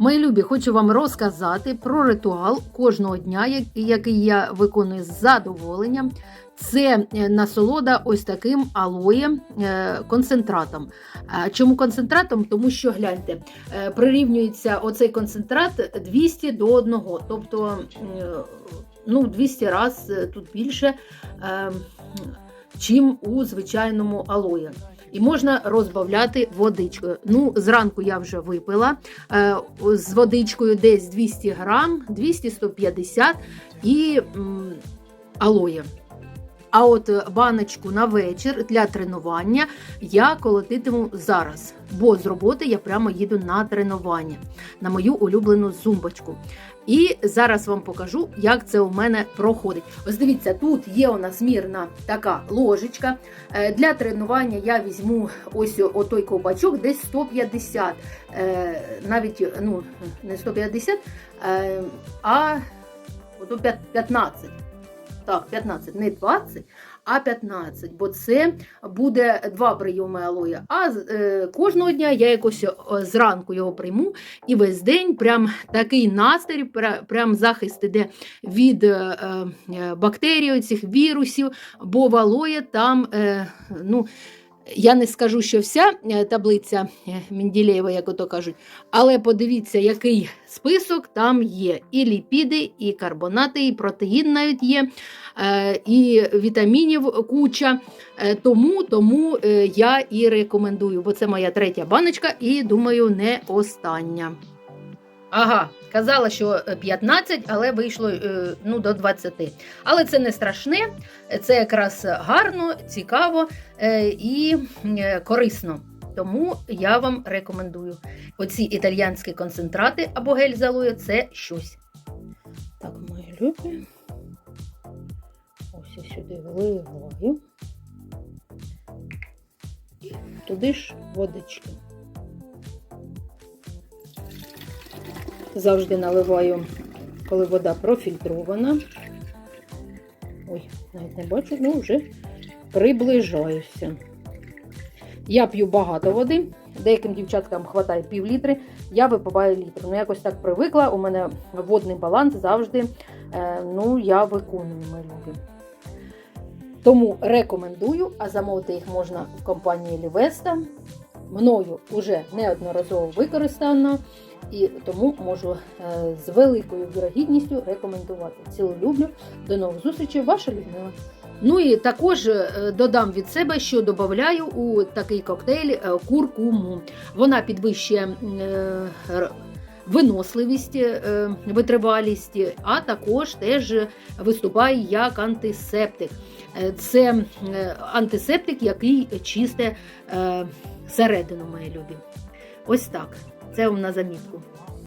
Мої любі, хочу вам розказати про ритуал кожного дня, який я виконую з задоволенням. Це е, насолода ось таким алоє е, концентратом. Чому концентратом? Тому що гляньте, е, прирівнюється оцей концентрат 200 до 1, тобто ну, 200 разів тут більше, е, чим у звичайному алої. І можна розбавляти водичкою. Ну, зранку я вже випила е, з водичкою десь 200 грам, 200-150 і алоє. А от е, баночку на вечір для тренування я колотитиму зараз, бо з роботи я прямо їду на тренування, на мою улюблену зумбочку. І зараз вам покажу, як це у мене проходить. Ось дивіться, тут є у нас мірна така ложечка. Е, Для тренування я візьму ось отой ковбачок, десь 150, е, навіть ну, не 150, е, а 15. Так, 15, не 20, а 15, бо це буде два прийоми алоя. А е, кожного дня я якось е, зранку його прийму, і весь день прям такий настрій, прям захист іде від е, е, бактерій, цих вірусів, бо в алоє там, е, ну, я не скажу, що вся е, таблиця е, Менділеєва, як ото кажуть, але подивіться, який список там є. І ліпіди, і карбонати, і протеїн навіть є, е, і вітамінів куча. Тому, тому я і рекомендую, бо це моя третя баночка, і думаю, не остання. Ага, казала, що е, 15, але вийшло е, ну, до 20. Але це не страшне, це якраз гарно, цікаво е, і е, корисно. Тому я вам рекомендую. Оці італіянські концентрати або гель з це щось. Так, мої любі. Ось я сюди вливаю. І туди ж водички. Завжди наливаю, коли вода профільтрована. Ой, навіть не бачу, ну вже приближаюся. Я п'ю багато води. Деяким дівчаткам вистачає пів літри, я випиваю літр. Ну, якось так привикла. У мене водний баланс завжди е, ну, я виконую любі. Тому рекомендую, а замовити їх можна в компанії Лівеста. Мною вже неодноразово використано, і тому можу е, з великою вірогідністю рекомендувати. Цілу люблю. До нових зустрічей, ваша Людмила. Ну і також е, додам від себе, що додаю у такий коктейль е, куркуму. Вона підвищує виносливість, е, витривалість, а також теж виступає як антисептик. Е, Це е, антисептик, який чисте середину, мої любі. Ось так. Це вам на замітку.